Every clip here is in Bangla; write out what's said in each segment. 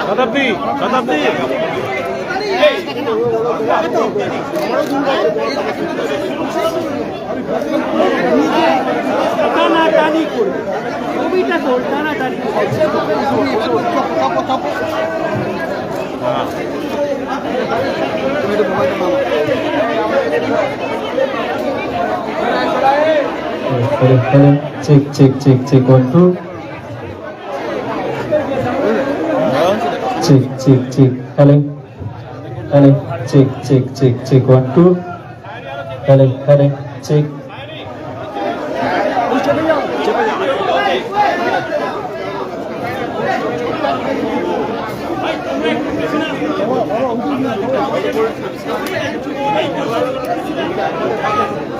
শতাব্দী শতাব্দী টানাটানি করবে ছবিটা তোর টানাটানি Hello, hello. Check, check, check, check. One, two. Check, check, Hello. Check, check, check, check. One, two. Hello, hello. Check. সাইডে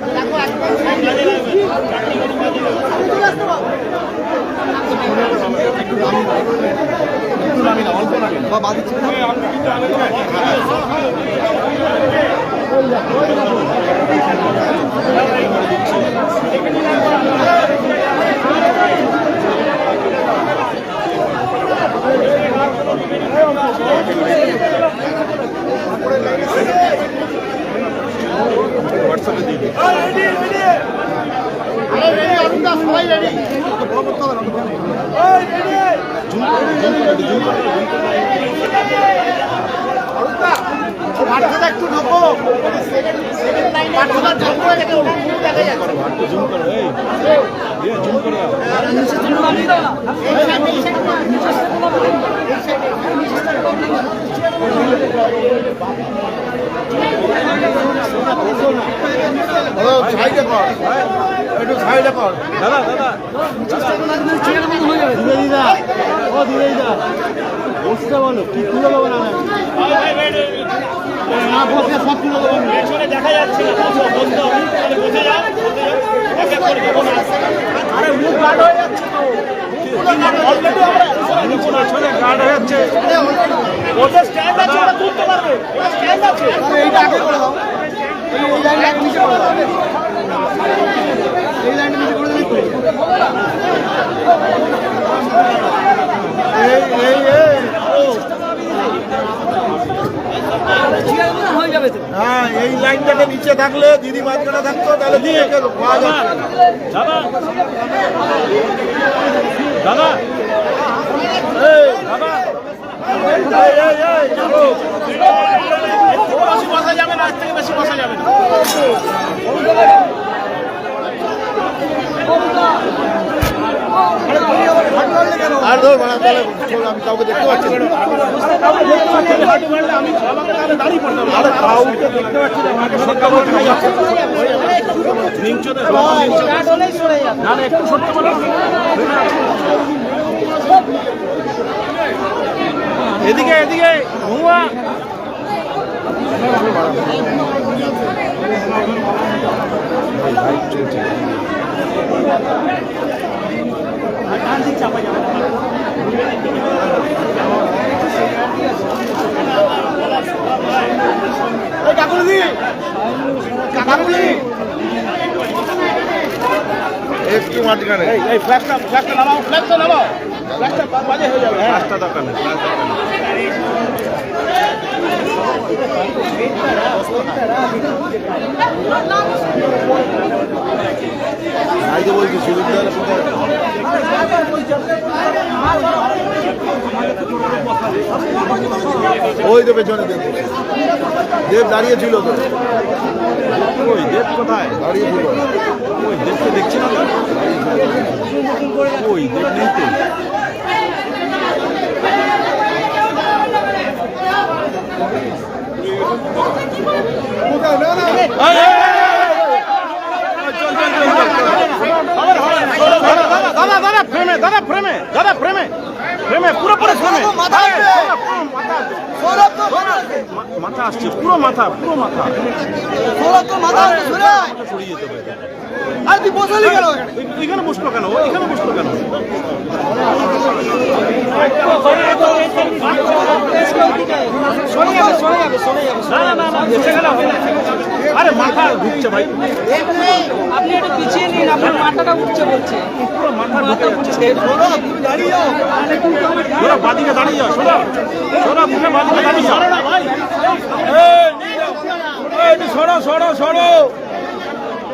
একটু সাইডে কর দাদা দাদা ধীরে দিদা দিদা বসতে বলো কি তুলে দেবো না দেখা যাচ্ছে। আরে মুখ হয়ে। ওদের আছে, ওরা তুলতে পারবে। ওরা আছে। এইটা আগে করে দাও এই লাইনটা নিচে করে দাও এই লাইনটা নিচে করে দিবি তো এই এই এই ও হয়ে যাবে তো হ্যাঁ এই লাইনটাকে নিচে থাকলে দিদি মাঝখানে থাকতো তাহলে দাদা দাদা। বেশি বসা যাবে না আজ থেকে বেশি বসা যাবে না। আর ধর আমি কাউকে দেখতে পাচ্ছি এদিকে এদিকে ঘুমা। একটু মাঝখানে এই ফ্ল্যাগটা ফ্ল্যাগটা নামাও ফ্ল্যাগটা নামাও ফ্ল্যাগটা বাজে হয়ে যাবে রাস্তা নেই বলছি সুযোগ ওই তো পেছনে দেব দেব দাঁড়িয়ে তো ওই দেব কোথায় দাঁড়িয়ে ওই দেব দেখছি না ওই দেব নেই তো দাদা দাদা প্রেমে দাদা প্রেমে দাদা ফ্রেমে ফ্রেমে পুরোপুরি ফ্রেমে মাথা মাথা মাথা আসছে পুরো মাথা পুরো মাথা। মাথা সরিয়ে যেতে আর তুই বসালি কেন এখানে? বসল কেন? এখানে বসল কেন। আরে মাথা ঢুকছে ভাই। আপনি একটু পিছিয়ে নিন আপনার মাথাটা উঠছে বলছে। পুরো মাথা ঢুকে যাচ্ছে তোরা তুমি দাঁড়িয়ে যাও। বাদিকে দাঁড়িয়ে যাও সোরা। সোরা মুখে বাদিকে দাঁড়িয়ে যাও। ভাই। সরো সরো সরো।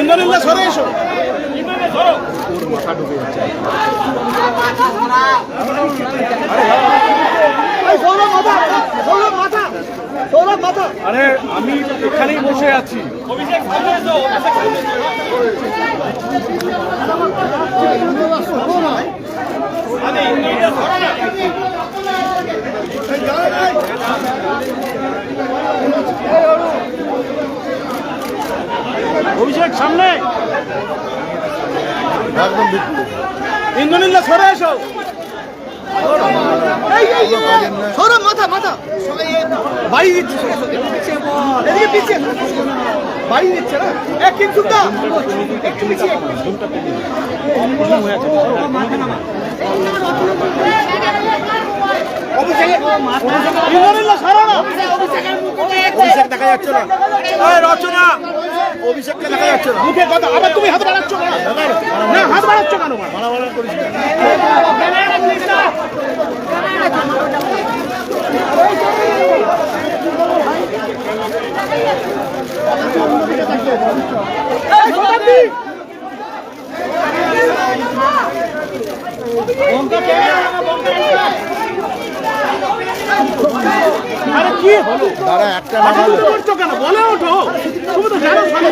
ইন্দ্রনীলদা, সরে এসো, মাথা আরে আমি এখানেই বসে আছি। অভিষেক সামনে। একদম সরে এসো। সৌরভ মাথা মাথা। বাড়ি দিচ্ছে পিছিয়ে। বাড়ি দিচ্ছে না। এক কিন্তু দা একটু পিছিয়ে অভিষেক দেখা যাচ্ছে না। রচনা। অভিষেককে দেখা যাচ্ছে না। মুখে কথা। আবার তুমি হাত বাড়াচ্ছ না হাত বাড়াচ্ছ কেন? আরে দাঁড়া একটা নামালো তুমি কেন বলে ওঠো তুমি তো জানো সামনে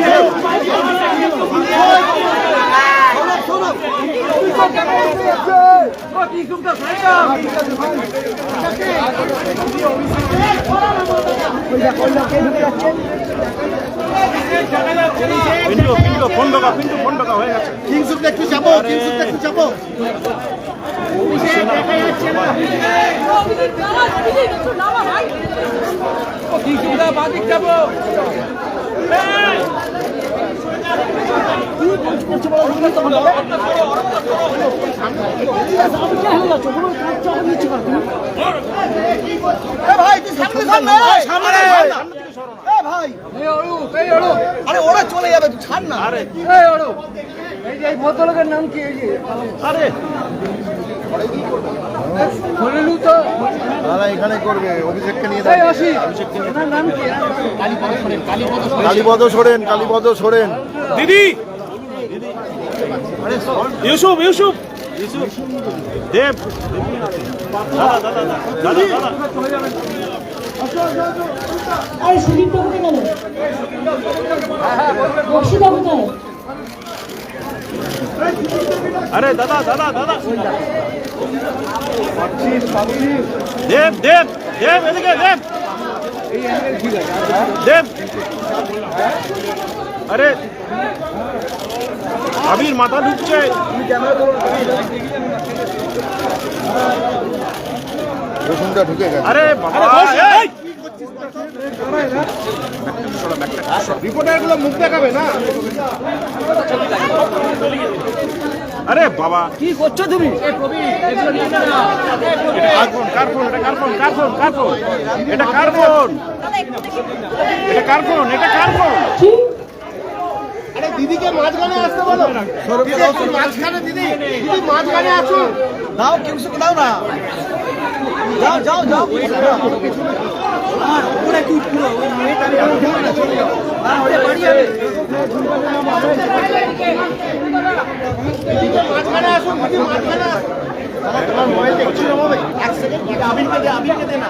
পিন্টু পিন্টু ফোন ঢোকা পিন্টু ফোন ঢোকা হয়ে গেছে। কিংসুকটা একটু চাপো কিংসুকটা একটু চাপো কি সুবিধা বাদিক যাব এ ভাই সামনে। সামনে। ভাই। আরে ওরা চলে যাবে ছাড় না। আরে এই যে ভদ্রলোকের নাম কি? এই যে আরে। দাদা এখানে করবে অভিষেককে নিয়ে কালীপদ সোরেন কালীপদ সোরেন দিদি! ইউসুফ ইউসুফ ইউসুফ! দেব। দাদা দাদা দাদা দাদা আরে সুদীপটা কোথায় গেল বক্সিদা কোথায় আরে দাদা দাদা দাদা। দেব দেব দেব এদিকে দেব। দেব। আরে আবির মাথা ঢুকছে। রসুনটা ঢুকে গেছে। আরে বাবা! রিপোর্টারগুলো মুখ দেখাবে না? আরে বাবা। কি করছ তুমি? এটা কার ফোন? কার ফোন? এটা কার ফোন? কার ফোন? কার ফোন? এটা কার ফোন? এটা কার ফোন? এটা কার ফোন? কি? আরে দিদিকে মাঝখানে আসতে বলো। মাঝখানে দিদি দিদি মাঝখানে আসুন। দাও কিংসুক দাও না। যাও যাও যাও। আমার উপরে তুই পুরো। ওই মেয়েটা হ্যাঁ ওরে বাড়ি যাবে মাঝখানে আসুন মাঝখানে আসুন। তোমার মোবাইল দেখছিল এক সেকেন্ড আবিরকে দে আবিরকে দে না।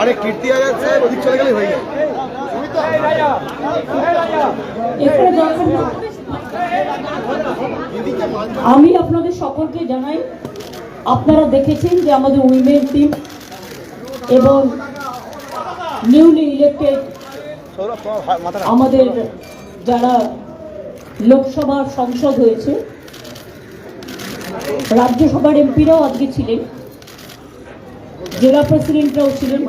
আরে কীর্তি আজাদ সাহেব ওদিক চলে গেলে হয়ে যায়। এখানে দরকার না। আমি আপনাদের সকলকে জানাই, আপনারা দেখেছেন যে আমাদের উইমেন টিম এবং নিউলি ইলেক্টেড আমাদের যারা লোকসভার সংসদ হয়েছে, রাজ্যসভার এমপিরাও আজকে ছিলেন, জেলা প্রেসিডেন্টরাও ছিলেন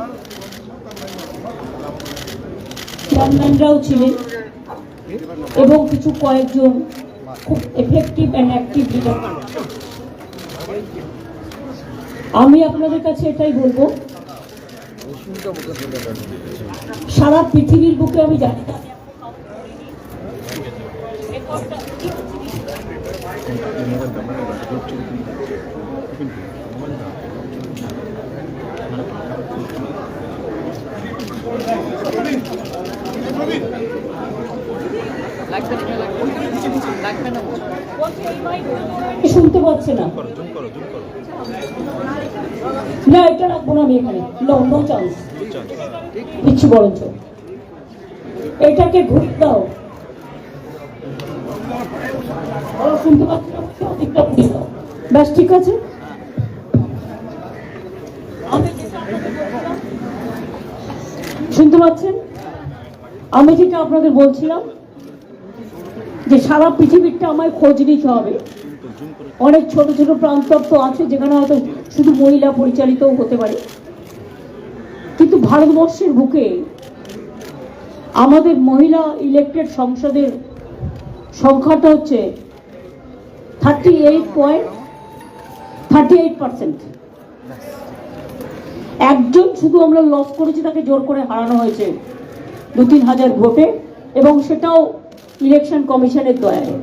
চেয়ারম্যানরাও ছিলেন। এবং কিছু কয়েকজন খুব এফেক্টিভ অ্যান্ড অ্যাক্টিভ লিডার আমি আপনাদের কাছে এটাই বলব, সারা পৃথিবীর বুকে আমি জানি শুনতে পাচ্ছে না? না, এটা রাখব না আমি এখানে। নো চান্স কিচ্ছু বরঞ্চ এটাকে ঘুরে দাও। শুনতে পাচ্ছি না ব্যাস, ঠিক আছে? শুনতে পাচ্ছেন? আমি যেটা আপনাদের বলছিলাম যে সারা পৃথিবীরটা আমায় খোঁজ নিতে হবে। অনেক ছোট ছোট প্রান্তত্ব আছে, যেখানে হয়তো শুধু মহিলা পরিচালিতও হতে পারে। কিন্তু ভারতবর্ষের বুকে আমাদের মহিলা ইলেক্টেড সংসদের সংখ্যাটা হচ্ছে thirty eight point thirty eight percent একজন শুধু আমরা লস করেছি, তাকে জোর করে হারানো হয়েছে দু তিন হাজার ভোটে, এবং সেটাও ইলেকশন কমিশনের দয়ায়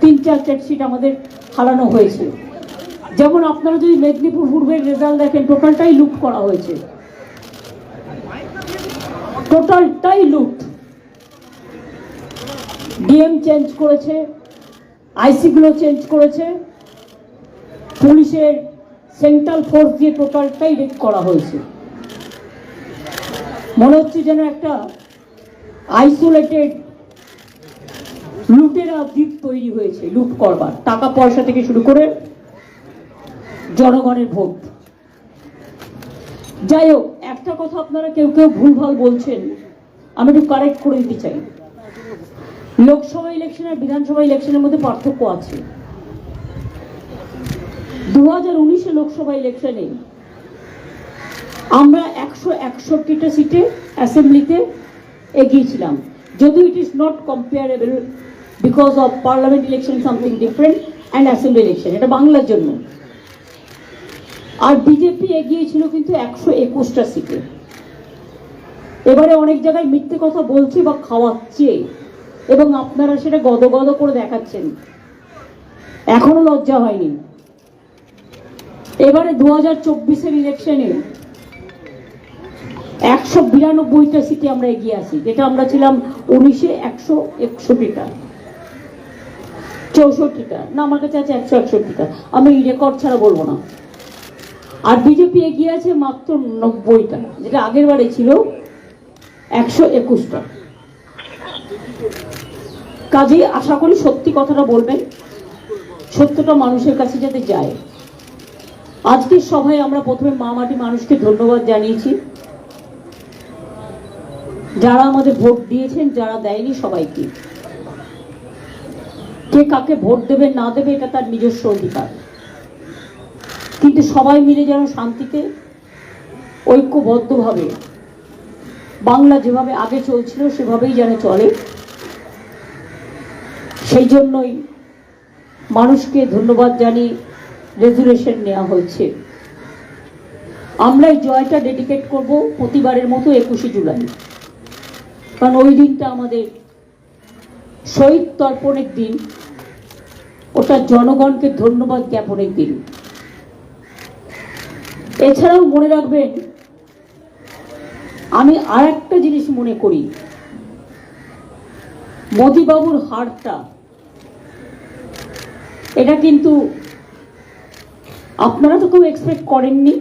তিন চার সিট আমাদের হারানো হয়েছে। যেমন আপনারা যদি মেদিনীপুর পূর্বের রেজাল্ট দেখেন, টোটালটাই লুট করা হয়েছে। টোটালটাই লুট। ডিএম চেঞ্জ করেছে, আইসিগুলো চেঞ্জ করেছে। পুলিশের সেন্ট্রাল ফোর্স দিয়ে টোটালটাই রেড করা হয়েছে। মনে হচ্ছে যেন একটা আইসোলেটেড লুটেরা দ্বীপ তৈরি হয়েছে, লুট করবার। টাকা পয়সা থেকে শুরু করে জনগণের ভোট। যাই হোক, একটা কথা আপনারা কেউ কেউ ভুলভাল বলছেন, আমি একটু কারেক্ট করে দিতে চাই। লোকসভা ইলেকশন আর বিধানসভা ইলেকশনের মধ্যে পার্থক্য আছে। দু হাজার উনিশে লোকসভা ইলেকশনে আমরা একশো একষট্টিটা সিটে অ্যাসেম্বলিতে এগিয়েছিলাম। যদিও it is not comparable because of parliament election something different and assembly election এটা বাংলার জন্য। আর বিজেপি এগিয়েছিল কিন্তু একশো একুশটা সিটে এবারে অনেক জায়গায় মিথ্যে কথা বলছে বা খাওয়াচ্ছে, এবং আপনারা সেটা গদগদ করে দেখাচ্ছেন। এখনও লজ্জা হয়নি। এবারে দু হাজার চব্বিশের ইলেকশনে একশো বিরানব্বইটা সিটে আমরা এগিয়ে আসি যেটা আমরা ছিলাম উনিশে একশো একষট্টিটা। চৌষট্টিটা। না, আমার কাছে আছে একশো একষট্টিটা। আমি রেকর্ড ছাড়া বলব না। আর বিজেপি এগিয়ে আছে মাত্র নব্বইটা। যেটা আগের বারে ছিল একশো একুশটা। কাজেই আশা করি সত্যি কথাটা বলবেন, সত্যটা মানুষের কাছে যাতে যায়। আজকের সভায় আমরা প্রথমে মা মাটি মানুষকে ধন্যবাদ জানিয়েছি। যারা আমাদের ভোট দিয়েছেন, যারা দেয়নি সবাইকে। কে কাকে ভোট দেবে না দেবে এটা তার নিজস্ব অধিকার। কিন্তু সবাই মিলে যেন শান্তিতে, ঐক্যবদ্ধভাবে, বাংলা যেভাবে আগে চলছিল, সেভাবেই যেন চলে। সেই জন্যই মানুষকে ধন্যবাদ জানিয়ে রেজুলেশন নেওয়া হয়েছে আমরা এই জয়টা ডেডিকেট করব প্রতিবারের মতো একুশে জুলাই। কারণ ওই দিনটা আমাদের শহীদ তর্পণের দিন। ওটা জনগণকে ধন্যবাদ জ্ঞাপনের দিন। এছাড়াও মনে রাখবেন, আমি আর একটা জিনিস মনে করি। মোদিবাবুর হারটা, এটা কিন্তু আপনারা তো কেউ এক্সপেক্ট করেননি।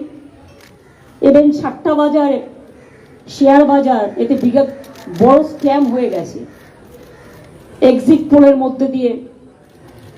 এবং সাতটা বাজার, শেয়ার বাজার, এতে বিগত বড় স্ক্যাম হয়ে গেছে। এক্সিট পোলের মধ্যে দিয়ে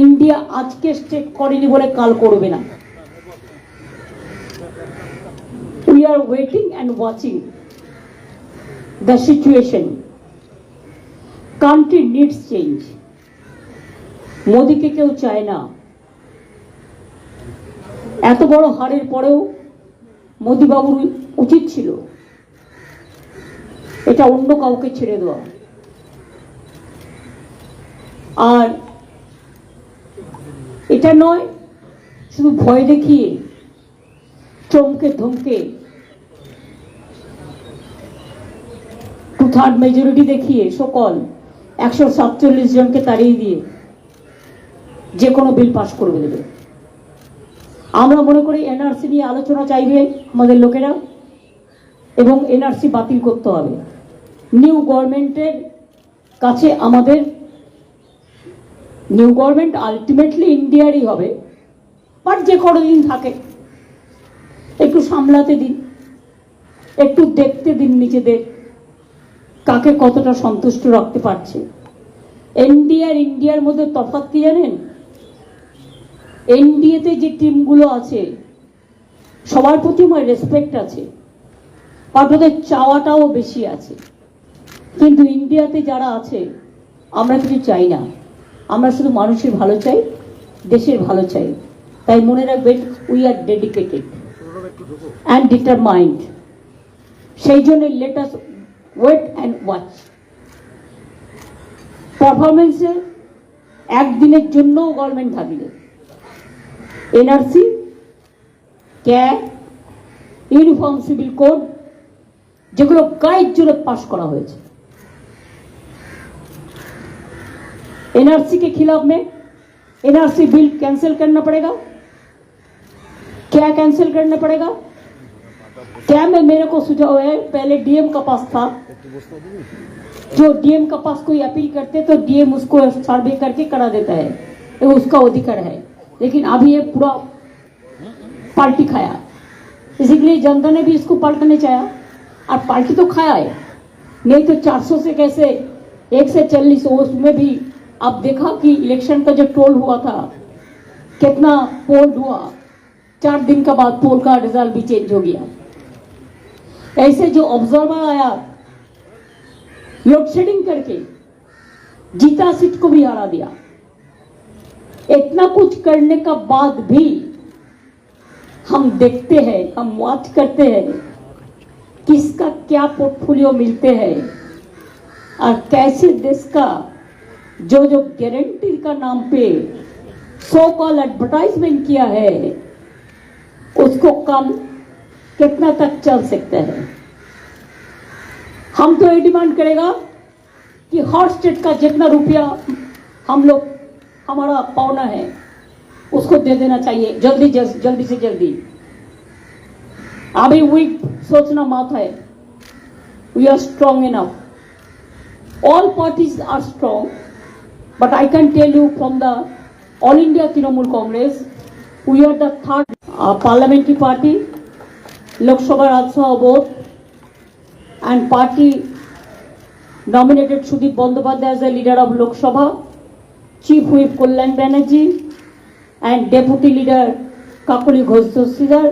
ইন্ডিয়া আজকে স্টেক করেনি বলে কাল করবে না। We are waiting and watching the situation country needs change মোদিকে কেউ চায় না। এত বড় হারের পরেও মোদিবাবুর উচিত ছিল। এটা অন্য কাউকে ছেড়ে দেওয়া। আর এটা নয়, শুধু ভয় দেখিয়ে, চমকে ধমকে টু থার্ড মেজরিটি দেখিয়ে সকল একশো সাতচল্লিশ জনকে তাড়িয়ে দিয়ে যে কোনো বিল পাশ করে দেবে। আমরা মনে করি এনআরসি নিয়ে আলোচনা চাইবে আমাদের লোকেরা এবং এনআরসি বাতিল করতে হবে। নিউ গভর্নমেন্টের কাছে আমাদের নিউ গভর্নমেন্ট আলটিমেটলি ইন্ডিয়ারই হবে বাট যে দিন থাকে, একটু সামলাতে দিন, একটু দেখতে দিন নিজেদের, কাকে কতটা সন্তুষ্ট রাখতে পারছে। এনডিএ আর ইন্ডিয়ার মধ্যে তফাৎ কি জানেন? এনডিএতে যে টিমগুলো আছে, সবার প্রতি আমার রেসপেক্ট আছে, আর ওদের চাওয়াটাও বেশি আছে। কিন্তু ইন্ডিয়াতে যারা আছে, আমরা কিছু চাই না। আমরা শুধু মানুষের ভালো চাই, দেশের ভালো চাই। তাই মনে রাখবেন we are dedicated and determined সেই জন্য let us wait and watch পারফরমেন্সে একদিনের জন্যও গভর্নমেন্ট থাকলে NRC CAB uniform civil code যেগুলো গাইড জুড়ে পাশ করা হয়েছে। एनआरसी के खिलाफ में एनआरसी बिल कैंसिल करना पड़ेगा। क्या कैंसिल करना पड़ेगा? क्या में मेरे को सुझाव है? पहले डीएम का पास था। जो डीएम का पास कोई अपील करते तो डीएम उसको सर्वे करके करा देता है। ये उसका अधिकार है। लेकिन अभी ये पूरा पार्टी खाया। इसीलिए जनता ने भी इसको पलटने चाहा। और पार्टी तो खाया है। नहीं तो 400 से कैसे, एक से चालीस, उसमें भी आप देखा कि इलेक्शन का जो टोल हुआ था, कितना पोल हुआ? चार दिन का बाद पोल का रिज़ल्ट भी चेंज हो गया। ऐसे जो ऑब्जर्वर आया लोड शेडिंग करके जीता सीट को भी हरा दिया। इतना कुछ करने का बाद भी हम देखते हैं, हम वॉच करते हैं किसका क्या पोर्टफोलियो मिलते हैं और कैसे देश का जो जो गारंटी का नाम पे सो कॉल एडवर्टाइजमेंट किया है उसको कम कितना तक चल सकता है? हम तो ये डिमांड करेगा कि हॉट स्टेट का जितना रुपया हम लोग हमारा पावना है उसको दे देना चाहिए जल्दी जल्दी, जल्दी से जल्दी। अभी वीक सोचना मत है। We are strong enough all parties are strong. but i can tell you from the all india trinamool congress we are the third uh, parliamentary party lok sabha raj sabha both and party nominated sudeep bandyopadhyay as the leader of lok sabha chief whip kalyan banerjee and deputy leader kakuli ghosh Dossidar.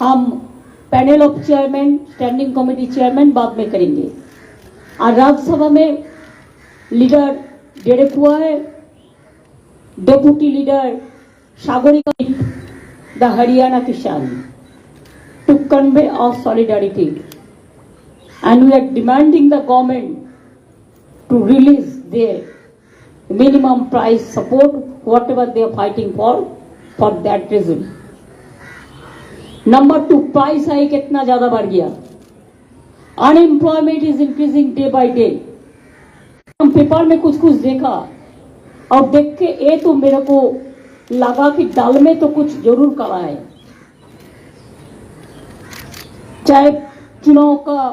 हम panel of chairman standing committee chairman बाद में करेंगे और राज्यसभा में leader deputy leader Sagarika the Haryana किसान। To convey of solidarity and we are demanding the government to release the minimum price support whatever they are fighting for for that reason number two price I कितना ज़्यादा बढ़ गया। Unemployment is increasing day by day हम पेपर में कुछ कुछ देखा और देख के ये तो मेरे को लगा कि दल में तो कुछ ज़रूर करा है। चाहे चुनाव का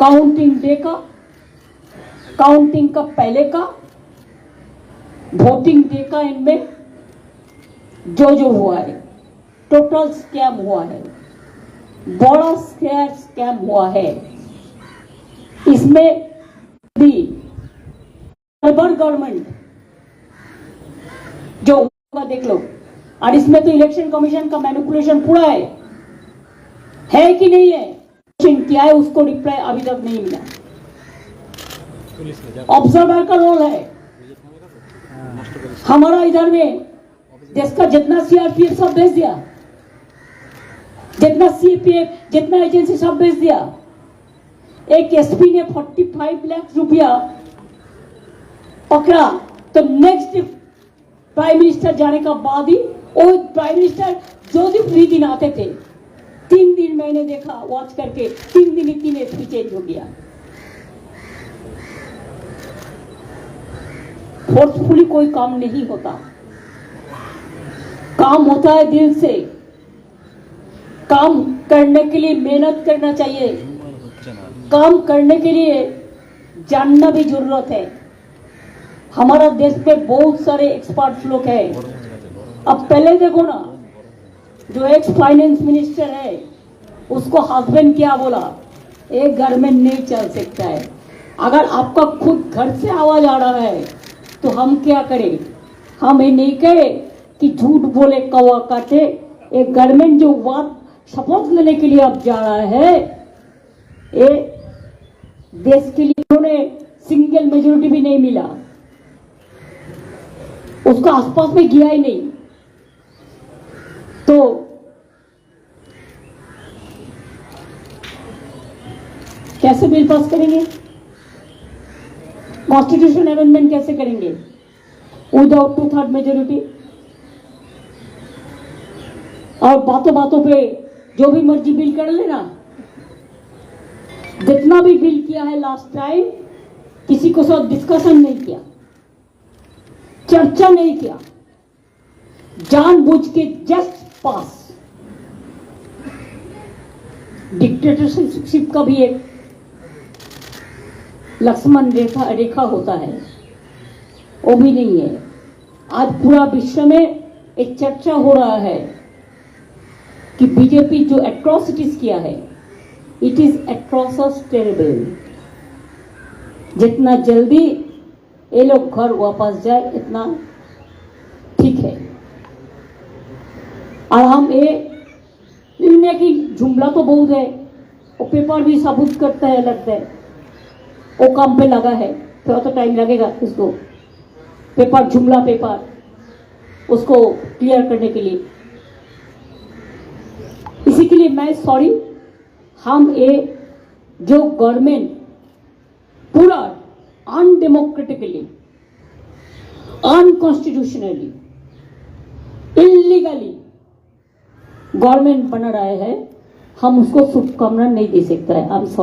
काउंटिंग डे का काउंटिंग का पहले का वोटिंग डे का इनमें, जो जो हुआ है। टोटल स्कैम हुआ है। बड़ा स्कैम स्कैम हुआ है। इसमें भी अर्बन गवर्नमेंट जो होगा, देख लो। और इसमें तो इलेक्शन कमीशन का मैनिपुलेशन पूरा है। है कि नहीं है? किया है, उसको रिप्लाई अभी तक नहीं मिला। ऑब्जर्वर का रोल है। हमारा इधर में देश का जितना सीआरपीएफ सब भेज दिया। जितना सीपीएफ जितना एजेंसी सब भेज दिया। एक एसपी ने 45 लाख रुपया पकड़ा। तो नेक्स्ट प्राइम मिनिस्टर जाने का बाद ही प्राइम मिनिस्टर जो भी फ्री दिन आते थे, तीन दिन मैंने देखा वॉच करके, तीन दिन ही तीन एसपी चेंज हो गया। फोर्सफुली कोई काम नहीं होता। काम होता है दिल से। काम करने के लिए मेहनत करना चाहिए। काम करने के लिए जानना भी ज़रूरत है। हमारा देश में बहुत सारे एक्सपर्ट लोग हैं। अब पहले देखो ना, जो एक्स फाइनेंस मिनिस्टर है, उसको हस्बैंड क्या बोला? एक घर में नहीं चल सकता है। अगर आपका खुद घर से आवाज़ आ रहा है तो हम क्या करें? हम ये नहीं कहे कि झूठ बोले कौवा काटे। एक गवर्नमेंट जो बात शपथ लेने के लिए अब जा रहा है, ये देश के लिए उन्होंने सिंगल मेजोरिटी भी नहीं मिला। उसको आसपास में गया ही नहीं। तो कैसे बिल पास करेंगे? कॉन्स्टिट्यूशन अमेंडमेंट कैसे करेंगे? विदाउट टू थर्ड मेजोरिटी और बातों बातों पे जो भी मर्ज़ी बिल कर लेना। जितना भी बिल किया है लास्ट टाइम किसी को साथ डिस्कशन नहीं किया, चर्चा नहीं किया, जानबूझ के जस्ट पास डिक्टेटरशिप का भी एक लक्ष्मण रेखा रेखा होता है, वो भी नहीं है। आज पूरा विश्व में एक चर्चा हो रहा है कि बीजेपी जो एट्रोसिटीज किया है इट इज़ एट्रोसस टेरेबल जितना जल्दी ये लोग घर वापस जाए, इतना ठीक है। और हम ये इंडिया की जुमला तो बहुत है वो पेपर भी साबुत करता है, लगता है। वो काम पे लगा है, थोड़ा तो टाइम लगेगा इसको। पेपर, जुमला पेपर, उसको क्लियर करने के लिए। इसी के लिए मैं सॉरी हम ये जो गवर्नमेंट पूरा अनडेमोक्रेटिकली अनकॉन्स्टिट्यूशनली इलीगली गवर्नमेंट बना रहे हैं, हम उसको शुभकामना नहीं दे सकता। है आई एम सॉरी